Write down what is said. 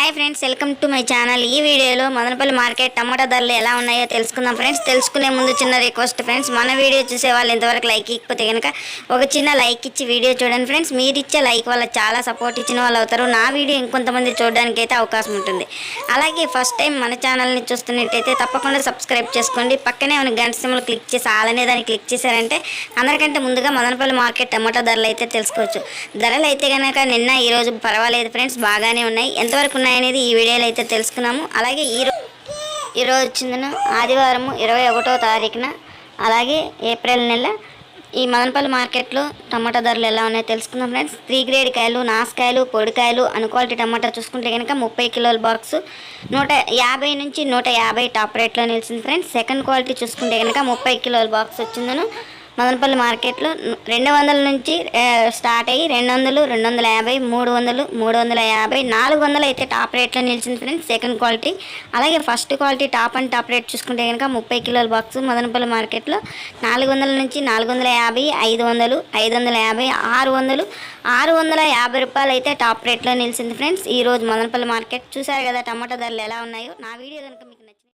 Hi friends welcome to my channel ఈ వీడియోలో Madanapalle market టమాటా ధరలు ఎలా ఉన్నాయో తెలుసుకుందాం ఫ్రెండ్స్ తెలుసుకునే ముందు చిన్న రిక్వెస్ట్ ఫ్రెండ్స్ మన వీడియో చూసే వాళ్ళు ఇంతవరకు లైక్ ఇకపోతే కనుక ఒక చిన్న లైక్ ఇచ్చి వీడియో చూడండి ఫ్రెండ్స్ మీరు ఇచ్చే లైక్ వల్ల చాలా సపోర్ట్ ఇచ్చిన వాళ్ళు అవుతారు. నా వీడియో ఇంకొంతమంది చూడడానికి అయితే అవకాశం ఉంటుంది. అలాగే ఫస్ట్ టైం మన ఛానల్ని చూస్తున్నట్టయితే తప్పకుండా సబ్స్క్రైబ్ చేసుకోండి. పక్కనే ఉన్న గంట సింబల్ క్లిక్ చేసి అలానే దాన్ని క్లిక్ చేశారంటే అందరికంటే ముందుగా మదనపల్లి మార్కెట్ టమాటా ధరలు అయితే తెలుసుకోవచ్చు. ధరలు అయితే కనుక నిన్న ఈరోజు పర్వాలేదు ఫ్రెండ్స్ బాగానే ఉన్నాయి. ఎంతవరకు ఉన్నాయనేది ఈ వీడియోలో అయితే తెలుసుకున్నాము. అలాగే ఈరోజు ఈరోజు వచ్చిందను ఆదివారం ఇరవై ఒకటో తారీఖున అలాగే ఏప్రిల్ నెల ఈ మదనపల్లి మార్కెట్లో టమాటా ధరలు ఎలా ఉన్నాయో తెలుసుకుందాం ఫ్రెండ్స్. త్రీ గ్రేడ్ కాయలు నాసుకాయలు పొడికాయలు అన్ క్వాలిటీ టమాటా చూసుకుంటే కనుక ముప్పై కిలోల బాక్స్ నూట యాభై నుంచి నూట యాభై టాప్ రేట్లో నిలిచింది ఫ్రెండ్స్. సెకండ్ క్వాలిటీ చూసుకుంటే కనుక ముప్పై కిలోల బాక్స్ వచ్చిందను. మదనపల్లి మార్కెట్లో రెండు వందల నుంచి స్టార్ట్ అయ్యి రెండు వందలు రెండు వందల యాభై మూడు వందలు మూడు వందల యాభై నాలుగు వందలు అయితే టాప్ రేట్లో నిలిచింది ఫ్రెండ్స్ సెకండ్ క్వాలిటీ అలాగే first quality top and top rate చూసుకుంటే కనుక ముప్పై కిలోల బాక్స్ మదనపల్లి మార్కెట్లో నాలుగు వందల నుంచి నాలుగు వందల యాభై ఐదు వందలు ఐదు వందల యాభై ఆరు వందలు ఆరు వందల యాభై రూపాయలు అయితే టాప్ రేట్లో నిలిచింది ఫ్రెండ్స్. ఈ రోజు మదనపల్లి మార్కెట్ చూసారు కదా టమాటా ధరలు ఎలా ఉన్నాయో. నా వీడియో కనుక మీకు